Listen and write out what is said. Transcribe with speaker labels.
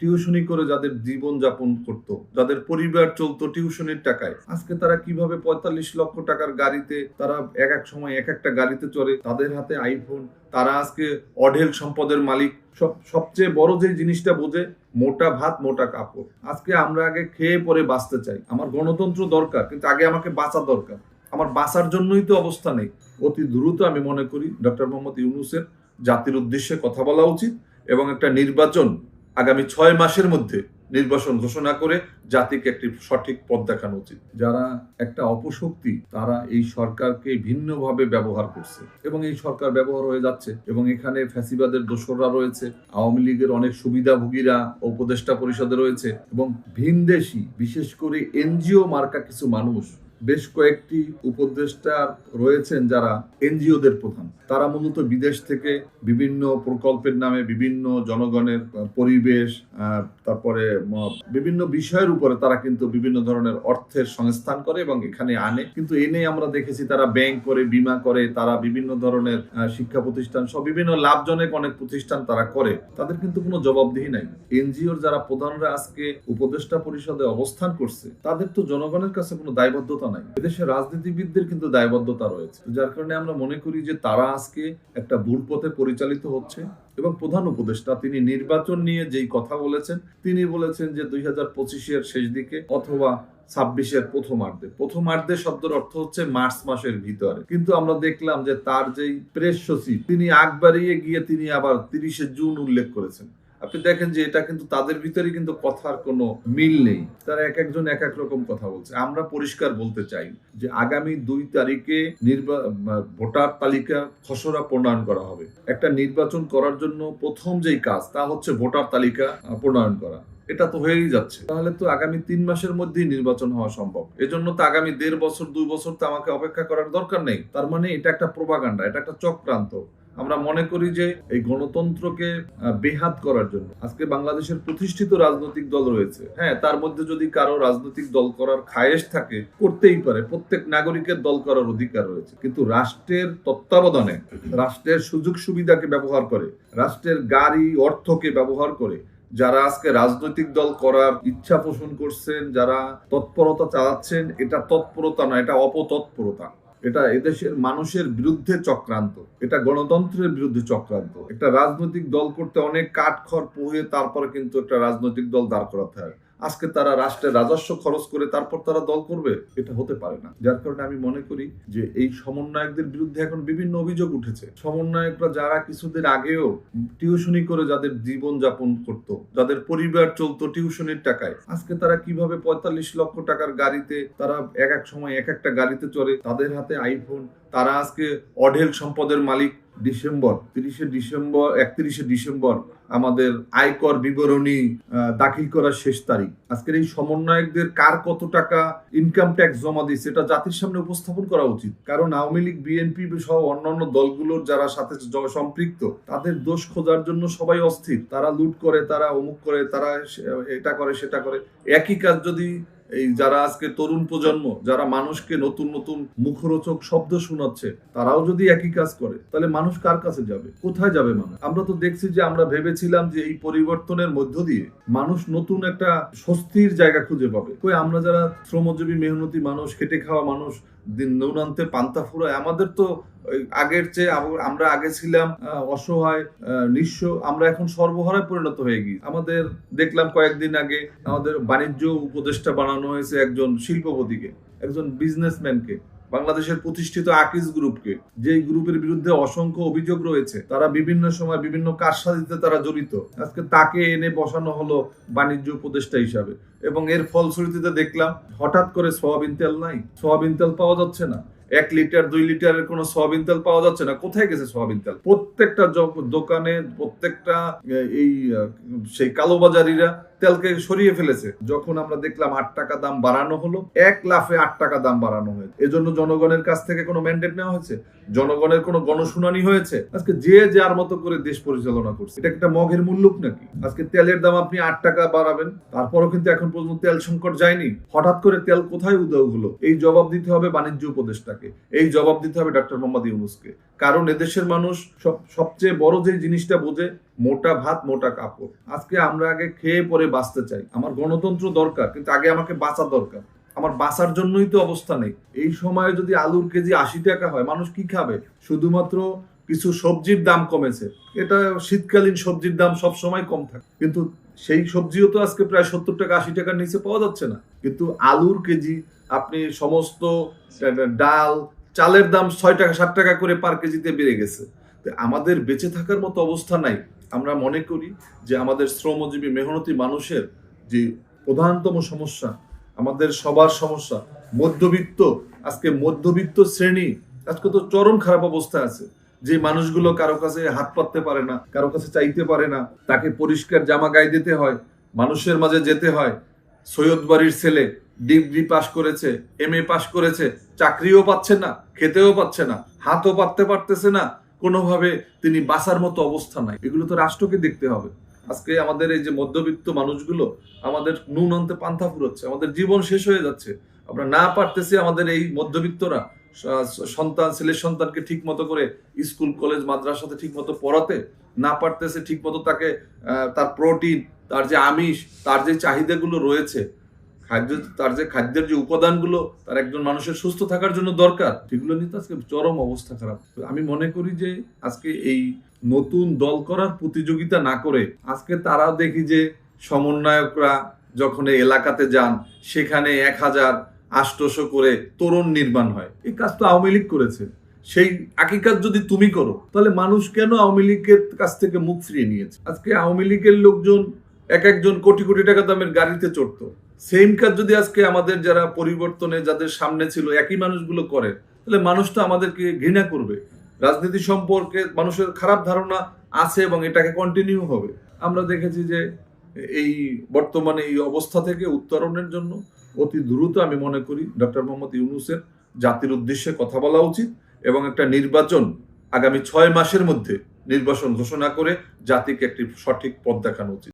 Speaker 1: টিউশনি করে যাদের জীবন যাপন করত, যাদের পরিবার চলতো টিউশনির টাকায়। আজকে তারা কীভাবে পঁয়তাল্লিশ লক্ষ টাকার গাড়িতে, তারা এক এক সময় এক একটা গাড়িতে চড়ে, তাদের হাতে আইফোন তারা আজকে অঢেল সম্পদের মালিক। সব, সবচেয়ে বড় যে জিনিসটা বোঝে, মোটা ভাত, মোটা কাপড়। আজকে আমরা আগে খেয়ে পরে বাঁচতে চাই। আমার গণতন্ত্র দরকার, কিন্তু আগে আমাকে বাঁচা দরকার। আমার বাঁচার জন্যই তো অবস্থা নেই। অতি দ্রুত আমি মনে করি, ডক্টর মোহাম্মদ ইউনুসের জাতির উদ্দেশ্যে কথা বলা উচিত এবং একটা নির্বাচন আগামী ছয় মাসের মধ্যে নির্বাচন ঘোষণা করে জাতিকে একটি সঠিক পথ দেখানো উচিত। যারা একটা অপশক্তি, তারা এই সরকারকে ভিন্নভাবে ব্যবহার করছে এবং এই সরকার ব্যবহার হয়ে যাচ্ছে এবং এখানে ফ্যাসিবাদের দোসররা রয়েছে, আওয়ামী লীগের অনেক সুবিধাভোগীরা, উপদেষ্টা পরিষদে রয়েছে এবং ভিনদেশি, বিশেষ করে এনজিও মার্কা কিছু মানুষ বেশ কয়েকটি উপদেষ্টা রয়েছেন যারা এনজিওদের প্রধান। তারা মূলত বিদেশ থেকে বিভিন্ন প্রকল্পের নামে বিভিন্ন জনগণের পরিবেশ তারপরে বিভিন্ন বিষয়ের উপরে তারা কিন্তু বিভিন্ন ধরনের অর্থের সংস্থান করে এবং এখানে আনে। কিন্তু এনে আমরা দেখেছি তারা ব্যাংক করে, বিমা করে, তারা বিভিন্ন ধরনের শিক্ষা প্রতিষ্ঠান সব বিভিন্ন লাভজনক অনেক প্রতিষ্ঠান তারা করে। তাদের কিন্তু কোনো জবাবদিহি নাই। এনজিওর যারা প্রধানরা আজকে উপদেষ্টা পরিষদে অবস্থান করছে, তাদের তো জনগণের কাছে কোনো দায়বদ্ধতা নাই। এদেশের রাজনীতিবিদদের কিন্তু দায়বদ্ধতা রয়েছে। যার কারণে আমরা মনে করি যে তারা আজকে একটা ভুল পথে পরিচালিত হচ্ছে এবং প্রধান উপদেষ্টা, তিনি নির্বাচন নিয়ে যেই কথা বলেছেন, তিনি বলেছেন যে দুই হাজার পঁচিশের শেষ দিকে অথবা ছাব্বিশের প্রথমার্ধে। প্রথমার্ধে শব্দের অর্থ হচ্ছে মার্চ মাসের ভিতরে। কিন্তু আমরা দেখলাম যে তার যেই প্রেস সচিব, তিনি আগ বাড়িয়ে গিয়ে তিনি আবার তিরিশে জুন উল্লেখ করেছেন। আপনি দেখেন যে এটা কিন্তু তাদের ভিতরে কিন্তু কথার কোনো মিল নেই। তারা এক একজন এক এক রকম কথা বলছে। আমরা পরিষ্কার বলতে চাই যে আগামী দুই তারিখে ভোটার তালিকা খসড়া প্রণয়ন করা হবে। একটা নির্বাচন করার জন্য প্রথম যেই কাজ, তা হচ্ছে ভোটার তালিকা প্রণয়ন করা। এটা তো হয়েই যাচ্ছে। তাহলে তো আগামী তিন মাসের মধ্যেই নির্বাচন হওয়া সম্ভব। এজন্য তো আগামী দেড় বছর, দুই বছর তো আমাকে অপেক্ষা করার দরকার নেই। তার মানে এটা একটা প্রোপাগান্ডা এটা একটা চক্রান্ত। আমরা মনে করি যে এই গণতন্ত্রকে বেহাত করার জন্য। আজকে বাংলাদেশের প্রতিষ্ঠিত রাজনৈতিক দল রয়েছে। হ্যাঁ তার মধ্যে যদি কারও রাজনৈতিক দল করার খায়েশ থাকে, করতেই পারে। প্রত্যেক নাগরিকের দল করার অধিকার রয়েছে। কিন্তু রাষ্ট্রের তত্ত্বাবধানে, রাষ্ট্রের সুযোগ সুবিধাকে ব্যবহার করে, রাষ্ট্রের গাড়ি, অর্থকে ব্যবহার করে, যারা আজকে রাজনৈতিক দল করার ইচ্ছা পোষণ করছেন, যারা তৎপরতা চালাচ্ছেন, এটা তৎপরতা না এটা অপতৎপরতা। এটা এদেশের মানুষের বিরুদ্ধে চক্রান্ত, এটা গণতন্ত্রের বিরুদ্ধে চক্রান্ত। একটা রাজনৈতিক দল করতে অনেক কাঠখড় পুহে তারপরে কিন্তু একটা রাজনৈতিক দল দাঁড় করাতে হয়। আজকে তারা রাষ্ট্রের রাজস্ব খরচ করে তারপর তারা দল করবে, এটা হতে পারে না। যার কারণে আমি মনে করি যে এই সমন্বয়কদের বিরুদ্ধে এখন বিভিন্ন অভিযোগ উঠেছে। সমন্বয়করা যারা কিছুদিন আগেও টিউশনি করে যাদের জীবন যাপন করত, যাদের পরিবার চলতো টিউশনির টাকায়, আজকে তারা কীভাবে পঁয়তাল্লিশ লক্ষ টাকার গাড়িতে তারা এক এক সময় এক একটা গাড়িতে চড়ে, তাদের হাতে আইফোন তারা আজকে অঢেল সম্পদের মালিক ডিসেম্বর, তিরিশে ডিসেম্বর, একত্রিশে ডিসেম্বর আমাদের আয়কর বিবরণী দাখিল করার শেষ তারিখ। আজকের এই সমন্বয়কদের কার কত টাকা ইনকাম ট্যাক্স জমা দিচ্ছে এটা জাতির সামনে উপস্থাপন করা উচিত। কারণ আওয়ামী লীগ বিএনপি সহ অন্যান্য দলগুলোর যারা সাথে সম্পৃক্ত, তাদের দোষ খোঁজার জন্য সবাই অস্থির। তারা লুট করে, তারা অমুক করে, তারা এটা করে, সেটা করে। একই কাজ যদি এই যারা আজকে তরুণ প্রজন্ম, যারা মানুষকে নতুন নতুন মুখরোচক শব্দ শোনাচ্ছে, তারাও যদি একই কাজ করে, তাহলে মানুষ কার কাছে যাবে? কোথায় যাবে মানুষ? আমরা তো দেখছি যে আমরা ভেবেছিলাম যে এই পরিবর্তনের মধ্য দিয়ে মানুষ নতুন একটা স্বস্তির জায়গা খুঁজে পাবে। কই আমরা যারা শ্রমজীবী, মেহনতি মানুষ, খেটে খাওয়া মানুষ দিন নুনান্তে পান্তা ফুরায়। আমাদের তো আগের চেয়ে আমরা আগে ছিলাম অসহায় নিঃস্ব, আমরা এখন সর্বহারায় পরিণত হয়ে গিয়ে আমাদের দেখলাম কয়েকদিন আগে আমাদের বাণিজ্য উপদেষ্টা বানানো হয়েছে একজন শিল্পপতিকে, একজন বিজনেসম্যানকে বাংলাদেশের প্রতিষ্ঠিত আকিজ গ্রুপকে, যেই গ্রুপের বিরুদ্ধে অসংখ্য অভিযোগ রয়েছে, তারা বিভিন্ন সময় বিভিন্ন কারসাজিতে তারা জড়িত। আজকে তাকে এনে বসানো হলো বাণিজ্য উপদেষ্টা হিসাবে। এবং এর ফলশ্রুতিতে দেখলাম, হঠাৎ করে সোয়াবিন তেল নাই, সোয়াবিন তেল পাওয়া যাচ্ছে না। এক লিটার, দুই লিটারের কোনো সোয়াবিন তেল পাওয়া যাচ্ছে না। কোথায় গেছে সোয়াবিন তেল? প্রত্যেকটা দোকানে, প্রত্যেকটা এই সেই কালোবাজারিরা তেলকে সরিয়ে ফেলেছে। যখন আমরা দেখলাম আট টাকা দাম বাড়ানো হলো, এক লাফে আট টাকা দাম বাড়ানো হয়েছে। এজন্য জনগণের কাছ থেকে কোনো ম্যান্ডেট নেওয়া হয়েছে? জনগণের কোনো গণশুনানি হয়েছে? আজকে যে যার মতো করে দেশ পরিচালনা করছে, এটা একটা মগের মূল্যক নাকি? আজকে তেলের দাম আপনি আট টাকা বাড়াবেন, তারপরও কিন্তু এখন পর্যন্ত তেল সংকট যায়নি। হঠাৎ করে তেল কোথায় উদয় হলো? এই জবাব দিতে হবে বাণিজ্য উপদেষ্টাকে। এই জবাব দিতে হবে ডক্টর মোহাম্মদ ইউনুসকে। কারণ এদেশের মানুষ সব সবচেয়ে বড় যে জিনিসটা বোঝে মোটা ভাত, মোটা কাপড়। আজকে আমরা আগে খেয়ে পরে বাঁচতে চাই। আমার গণতন্ত্র দরকার, কিন্তু আগে আমাকে বাঁচা দরকার। আমার বাঁচার জন্যই তো অবস্থা নেই। এই সময়ে যদি আলুর কেজি আশি টাকা হয়, মানুষ কি খাবে? শুধুমাত্র কিছু সবজির দাম কমেছে। এটা শীতকালীন সবজির দাম সব সময় কম থাকে। কিন্তু সেই সবজিও তো আজকে প্রায় সত্তর টাকা, আশি টাকার নিচে পাওয়া যাচ্ছে না। কিন্তু আলুর কেজি আপনি সমস্ত ডাল, চালের দাম ছয় টাকা, সাত টাকা করে পার কেজিতে বেড়ে গেছে। আমাদের বেঁচে থাকার মতো অবস্থা নাই। আমরা মনে করি যে আমাদের শ্রমজীবী, মেহনতি মানুষের যে প্রধানতম সমস্যা, আমাদের সবার সমস্যা, মধ্যবিত্ত, আজকে মধ্যবিত্ত শ্রেণি, আজকে তো চরম খারাপ অবস্থা আছে। যে মানুষগুলো কারও কাছে হাত পাততে পারে না, কারও কাছে চাইতে পারে না, তাকে পরিষ্কার জামা গায়ে দিতে হয়, মানুষের মাঝে যেতে হয়। সৈয়দ বাড়ির ছেলে ডিগ্রি পাশ করেছে, এম এ পাশ করেছে, চাকরিও পাচ্ছে না, খেতেও পাচ্ছে না, হাতও পাততে পারতেছে না কোনোভাবে তিনি বাঁচার মতো অবস্থা নাই। এগুলো তো রাষ্ট্রকে দেখতে হবে। আজকে আমাদের এই যে মধ্যবিত্ত মানুষগুলো আমাদের নুন আনতে পান্থা ফুরোচ্ছে, আমাদের জীবন শেষ হয়ে যাচ্ছে। আমরা না পারতেছি আমাদের এই মধ্যবিত্তরা সন্তান, ছেলের সন্তানকে ঠিক মতো করে স্কুল, কলেজ, মাদ্রাসাতে ঠিক মতো পড়াতে, না পারতেছে ঠিক মতো তাকে তার প্রোটিন, তার যে আমিষ, তার যে চাহিদাগুলো রয়েছে খাদ্য, তার যে খাদ্যের যে উপাদানগুলো, তার একজন মানুষের সুস্থ থাকার জন্য দরকার, সেগুলো নিয়ে তো আজকে চরম অবস্থা খারাপ। আমি মনে করি যে আজকে এই নতুন দল করার প্রতিযোগিতা না করে, আজকে তারাও দেখি যে সমন্বয়করা যখন এলাকাতে যান, সেখানে এক হাজার আষ্টশো করে তরুণ নির্মাণ হয়। এই কাজ তো আওয়ামী লীগ করেছে। সেই কাজ যদি তুমি করো, তাহলে মানুষ কেন আওয়ামী লীগের কাছ থেকে মুখ ফিরিয়ে নিয়েছে? আজকে আওয়ামী লীগের লোকজন এক একজন কোটি কোটি টাকা দামের গাড়িতে চড়তো। সেম কাজ যদি আজকে আমাদের যারা পরিবর্তনে যাদের সামনে ছিল, একই মানুষগুলো করে, তাহলে মানুষ তো আমাদেরকে ঘৃণা করবে। রাজনীতি সম্পর্কে মানুষের খারাপ ধারণা আছে এবং এটাকে কন্টিনিউ হবে। আমরা দেখেছি যে এই বর্তমানে এই অবস্থা থেকে উত্তরণের জন্য অতি দ্রুত আমি মনে করি ডক্টর মোহাম্মদ ইউনুসের জাতির উদ্দেশ্যে কথা বলা উচিত এবং একটা নির্বাচন আগামী ছয় মাসের মধ্যে নির্বাচন ঘোষণা করে জাতিকে একটি সঠিক পথ দেখানো উচিত।